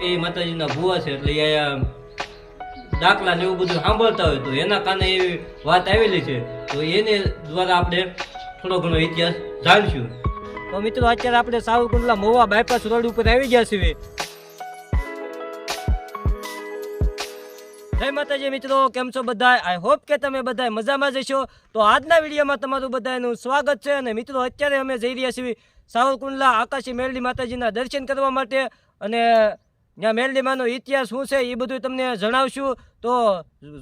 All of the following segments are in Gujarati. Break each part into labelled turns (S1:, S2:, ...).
S1: એ માતાજીના ભુવા છે એટલે અહીંયા દાખલા ને એવું બધું સાંભળતા હોય તો એના કાને એવી વાત આવેલી છે. તો એને દ્વારા આપણે થોડો ઘણો ઇતિહાસ જાણશું. તો મિત્રો, અત્યારે આપણે સાવરકુંડલા મોવા બાયપાસ રોડ ઉપર આવી ગયા છીએ. જય માતાજી મિત્રો, કેમ છો બધા? આઈ હોપ કે તમે બધા મજામાં જશો તો આજના વિડીયોમાં તમારું બધાનું સ્વાગત છે અને મિત્રો, અત્યારે અમે જઈ રહ્યા છીએ સાવરકુંડલા આકાશી મેરડી માતાજીના દર્શન કરવા માટે અને ત્યાં મેરડીમાંનો ઇતિહાસ શું છે એ બધું તમને જણાવશું. તો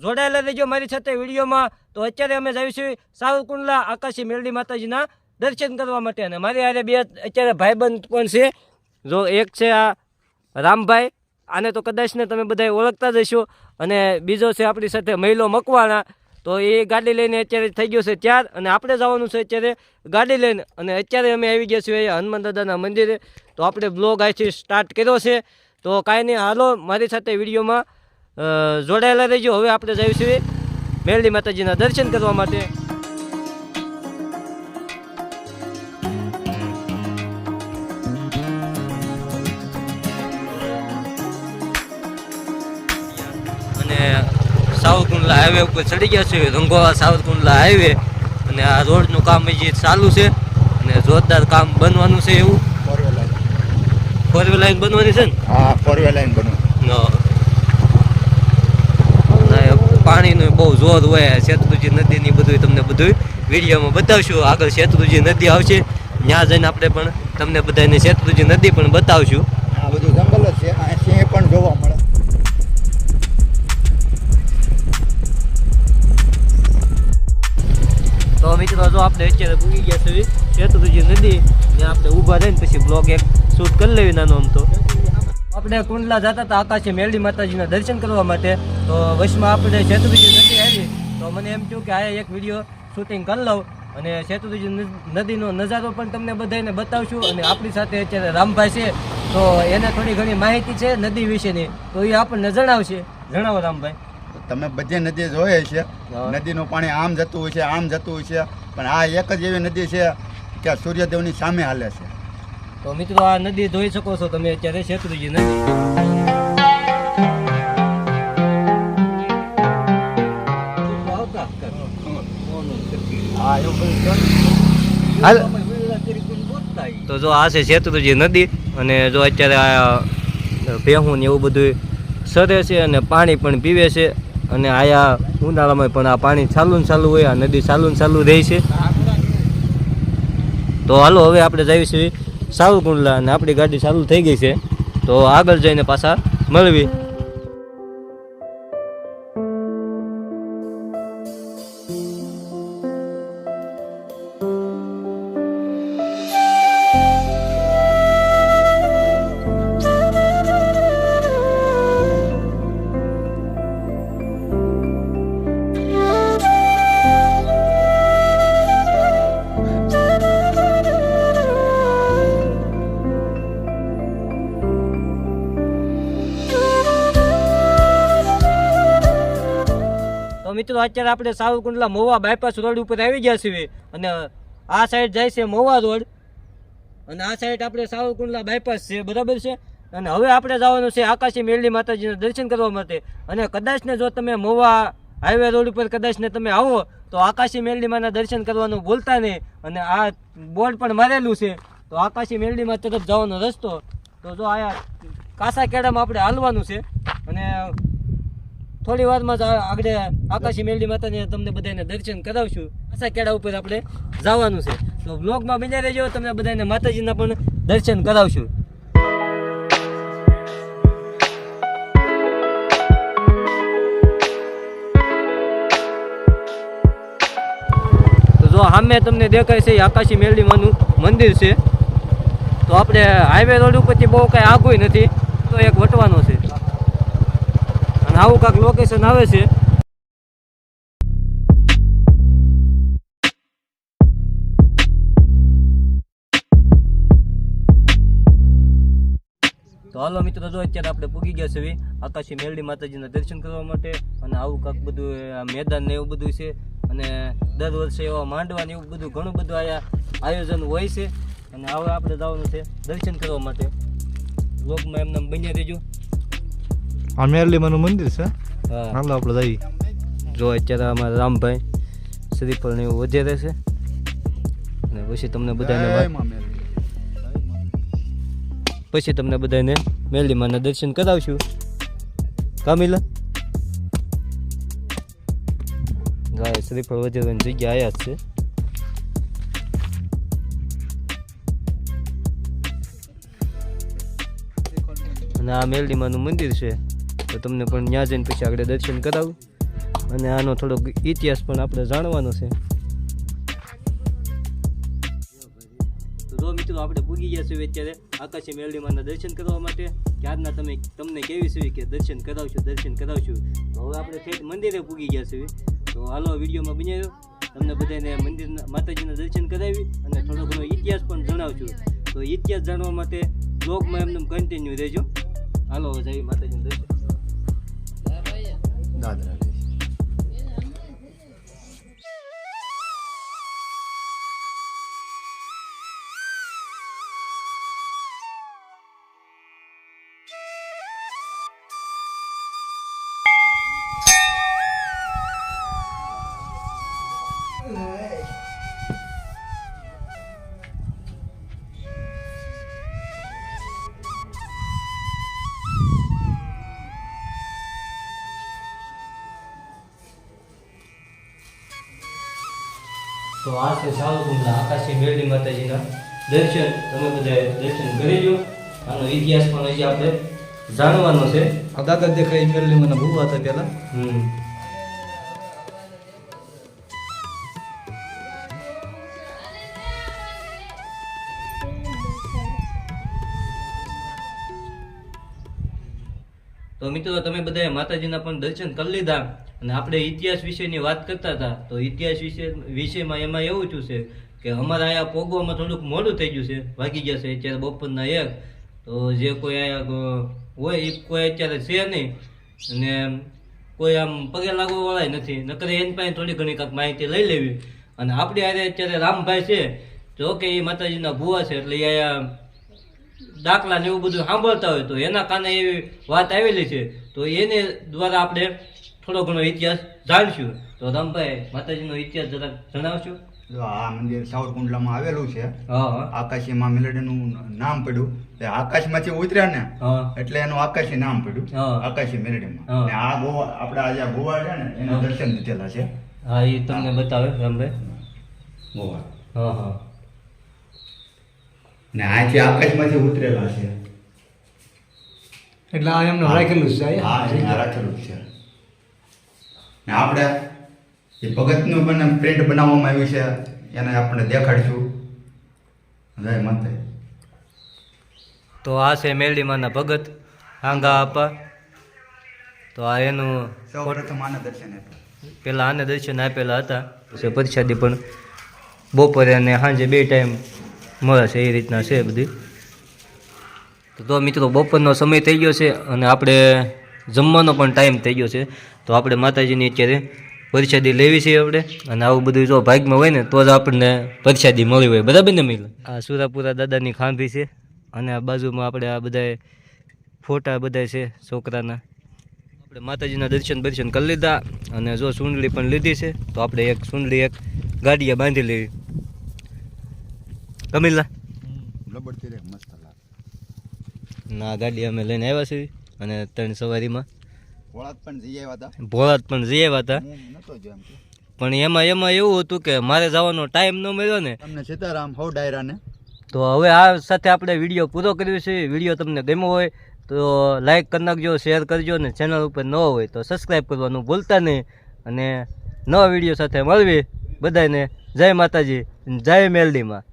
S1: જોડાયેલા રહેજો મારી સાથે વિડીયોમાં. તો અત્યારે અમે જઈશું સાવરકુંડલા આકાશી મેલડી માતાજીના દર્શન કરવા માટે. અને મારી આજે બે અત્યારે ભાઈબંધ પણ છે. જો એક છે આ રામભાઈ. આને તો કદાચ ને તમે બધા ઓળખતા જ હશો. અને બીજો છે આપણી સાથે મહિલો મકવાણા. તો એ ગાડી લઈને અત્યારે થઈ ગયો છે ત્યાર. અને આપણે જવાનું છે અત્યારે ગાડી લઈને. અને અત્યારે અમે આવી ગયા છીએ હનુમાન દાદાના મંદિરે. તો આપણે બ્લોગ અહીંથી સ્ટાર્ટ કર્યો છે. તો કાંઈ નહીં, હાલો, મારી સાથે વિડીયોમાં જોડાયેલા રહીજો. હવે આપણે જઈશું મેરડી માતાજીના દર્શન કરવા માટે. સાવરકુંડલા હાઈવે ઉપર ચડી ગયા છે રંગોવા સાવરકુંડલા હાઈવે. અને આ રોડનું કામ હજી ચાલુ છે. અને જોરદાર કામ બનવાનું છે એવું.
S2: ફોર વ્હીલ લાઈન
S1: બનવાની છે ને?
S2: હા ફોર વ્હીલ લાઈન બનવું.
S1: પાણીનું બહુ જોર હોય શેત્રુજી નદીની બધું તમને બધું વિડીયોમાં બતાવશું. આગળ શેત્રુજી નદી આવશે ત્યાં જઈને આપણે પણ તમને બધાને શેત્રુજી નદી પણ બતાવશું.
S2: આ બધું જંગલ જ છે સિંહ પણ જોવા મળે.
S1: તો મિત્રો જો આપણે અત્યારે પૂગી ગયા છે શેત્રુજી નદી ત્યાં આપણે ઊભા રહીને પછી બ્લોગ એક શૂટ કરી લેવી નાનું આમ તો. આપણે કુંડલા જતા હતા આકાશી મેરડી માતાજીના દર્શન કરવા માટે. તો વચમાં આપણે શેત્રુજી નદી આવી. તો મને એમ થયું કે આ એક વીડિયો શૂટિંગ કરી લઉં. અને ન- નદીનો નજારો પણ તમને બધાને બતાવશું. અને આપણી સાથે અત્યારે રામભાઈ છે. તો એને થોડી ઘણી માહિતી છે નદી વિશેની. તો એ આપણને જણાવશે. જણાવો રામભાઈ.
S2: તમે બધી નદી જોઈએ છે. નદીનું પાણી આમ જતું હોય છે આમ જતું હોય છે. પણ આ એક જ એવી નદી છે કે સૂર્યદેવની સામે હાલે છે.
S1: તો મિત્રો આ નદી જોઈ શકો છો તમે અત્યારે શેત્રુજી નદી. તો જો આ છે શેત્રુજી નદી અને જો અત્યારે આ ભેહું ને એવું બધું સરે છે અને પાણી પણ પીવે છે અને આયા ઉનાળામાં પણ આ પાણી ચાલુ ને ચાલુ હોય આ નદી ચાલુ ને ચાલુ રહે છે. તો હાલો હવે આપણે જઈશું સાવરકુંડલા અને આપણી ગાડી ચાલુ થઈ ગઈ છે. તો આગળ જઈને પાછા મળવી. મિત્રો, અત્યારે આપણે સાવરકુંડલા મોવા બાયપાસ રોડ ઉપર આવી ગયા છીએ અને આ સાઈડ જાય છે મહુવા રોડ. અને આ સાઈડ આપણે સાવરકુંડલા બાયપાસ છે, બરાબર છે? અને હવે આપણે જવાનું છે આકાશી મેરડી માતાજીના દર્શન કરવા માટે. અને કદાચ ને જો તમે મહુવા હાઈવે રોડ ઉપર કદાચ ને તમે આવો, તો આકાશી મેરડી માના દર્શન કરવાનું ભૂલતા નહીં. અને આ બોર્ડ પણ મારેલું છે, તો આકાશી મેરડીમાં તરફ જવાનો રસ્તો. તો જો આયા કાસા કેડામાં આપણે હાલવાનું છે. અને થોડી વારમાં જ આગળ આકાશી મેલડી માતાને તમને બધાને દર્શન કરાવશું. આશા કેળા ઉપર આપણે જવાનું છે. તો બ્લોગમાં બન્યા રહેજો તમને બધાને માતાજીના પણ દર્શન કરાવશું. તો જો સામે તમને દેખાય છે એ આકાશી મેલડીમાંનું મંદિર છે. તો આપણે હાઈવે રોડ ઉપરથી બહુ કાંઈ આઘું નથી. તો એક વટવાનો છે. આવું કાંક લોકેશન આવે છે. તો હાલો મિત્રો, જો અત્યારે આપણે પૂગી ગયા છે આકાશી મેરડી માતાજીના દર્શન કરવા માટે અને આવું કાંક બધું મેદાન ને એવું બધું છે. અને દર વર્ષે એવા માંડવા ને એવું બધું ઘણું બધું અહીંયા આયોજન હોય છે. અને હવે આપણે જવાનું છે દર્શન કરવા માટે. લોકમાં એમને બન્યા રહેજો.
S3: આ મેરલીમાનું મંદિર છે હાલો આપણે જઈએ
S1: જો અત્યારે અમારા રામભાઈ શ્રીફળ ને એવું વધે રહેશે અને પછી તમને બધાને. પછી તમને બધાને મેરડીમાના દર્શન કરાવશું કામિલા ગાય શ્રીફળ વધેવાની જગ્યા આયા જ છે અને આ મેલડીમાનું મંદિર છે તો તમને પણ ત્યાં જઈને પછી આગળ દર્શન કરાવું. અને આનો થોડોક ઇતિહાસ પણ આપણે જાણવાનો છે. તો મિત્રો, આપણે પૂગી ગયા છીએ અત્યારે આકાશી મેરડીમાના દર્શન કરવા માટે. કે આજના તમે, તમને કેવી છે કે દર્શન કરાવશું દર્શન કરાવશું? તો હવે આપણે ઠેઠ મંદિરે પૂગી ગયા છીએ. તો હાલો વિડીયોમાં બનાવ્યો તમને બધાને મંદિરના માતાજીના દર્શન કરાવી અને થોડો ઘણો ઇતિહાસ પણ જણાવશું તો ઇતિહાસ જાણવા માટે બ્લોગમાં એમને કન્ટિન્યુ રહેજો. હાલો માતાજીના માતાજીનું દર્શન
S2: દાદરા
S1: તો આ છે સાવકુંડલા આકાશી મેરડી માતાજીના દર્શન. તમે બધા દર્શન કરી લો આનો ઇતિહાસ પણ હજી આપણે જાણવાનો છે.
S3: દાદા દેખાય મને બહુ હતા પહેલાં.
S1: હમ. તો મિત્રો, તમે બધાએ માતાજીના પણ દર્શન કરી લીધા અને આપણે ઇતિહાસ વિશેની વાત કરતા હતા. તો ઇતિહાસ વિશે, વિષયમાં એમાં એવું થયું છે કે અમારા અહીંયા પોગવામાં થોડુંક મોડું થઈ ગયું છે, વાગી ગયા છે અત્યારે બપોરના એક. તો જે કોઈ અહીંયા હોય એ કોઈ અત્યારે છે નહીં. અને કોઈ આમ પગે લાગવાવાળાય નથી. નકર એની પાસે થોડી ઘણી કાંઈક માહિતી લઈ લેવી. અને આપણે આજે અત્યારે રામભાઈ છે. જો કે એ માતાજીના ભુવા છે, એટલે અહીંયા દાખલા ને એવું બધું સાંભળતા હોય તો એના કાને એવી વાત આવેલી છે. તો એને દ્વારા આપણે થોડો ઘણો ઇતિહાસ જાણશું. તો રામભાઈ માતાજીનો ઇતિહાસ જરાક જણાવશો?
S2: આ મંદિર સાવરકુંડલામાં આવેલું છે. આકાશી માં મેલડીનું નામ પડ્યું. એ આકાશમાંથી ઉતર્યા ને એટલે એનું આકાશી નામ પડ્યું. આકાશી મેલડીમાં. આ ગોવા આપણે આજે આ ગોવા છે ને એના દર્શન લીધેલા છે.
S1: હા એ તમને બતાવે રામભાઈ.
S2: ગોવા.
S1: હા હા.
S2: ને આથી આકાશમાંથી ઉતરેલા છે.
S3: એટલે આ એમને રાખેલું છે
S2: હા
S3: આ
S2: અહીંયા રાખેલું છે. ને આપણે એ ભગતનું પણ પ્રિન્ટ બનાવવામાં આવ્યું છે એને આપણે દેખાડીશું. જય માતા
S1: તો આ છે મેરડીમાના ભગત આંગા આપા. તો આ એનું
S2: સૌપ્રથમ આને દર્શન આપ્યું.
S1: પહેલાં આને દર્શન આપેલા હતા. પ્રસાદી પણ બપોરે અને સાંજે બે ટાઈમ મળે છે એ રીતના છે બધી. તો મિત્રો બપોરનો સમય થઈ ગયો છે અને આપણે જમવાનો પણ ટાઈમ થઈ ગયો છે. તો આપણે માતાજીની અત્યારે પ્રસાદી લેવી છે આપણે અને આવું બધું જો ભાગમાં હોય ને તો જ આપણને પ્રસાદી મળી હોય. બરાબર ને મિલ? આ સુરાપુરા દાદાની ખાંભી છે અને આ બાજુમાં આપણે આ બધાય ફોટા બધા છે છોકરાના. આપણે માતાજીના દર્શન દર્શન કરી લીધા અને જો સુંડલી પણ લીધી છે, તો આપણે એક સુંડલી એક ગાડીએ બાંધી લેવી. કમિલા
S2: લબડતી રે મસ્ત લાગે.
S1: ના ગાડી અમે લઈને આવ્યા છીએ અને ત્રણ સવારીમાં.
S2: વળાદ પણ જઈ આવ્યા હતા.
S1: ભોળાત પણ જઈ આવ્યા હતા.
S2: નતો જો એમ
S1: પણ એમાં એમાં એવું હતું કે મારે જવાનો ટાઈમ ન મળ્યો ને.
S2: તમને સીતારામ હો ડાયરાને.
S1: તો હવે આ સાથે આપણે વીડિયો પૂરો કર્યો છે. વીડિયો તમને ગમ્યો હોય તો લાઈક કરી નાખજો શેર કરજો ને ચેનલ ઉપર ન હોય તો સબસ્ક્રાઈબ કરવાનું ભૂલતા નહીં. અને નવા વીડિયો સાથે મળવી બધાને જય માતાજી જય મેલડીમાં.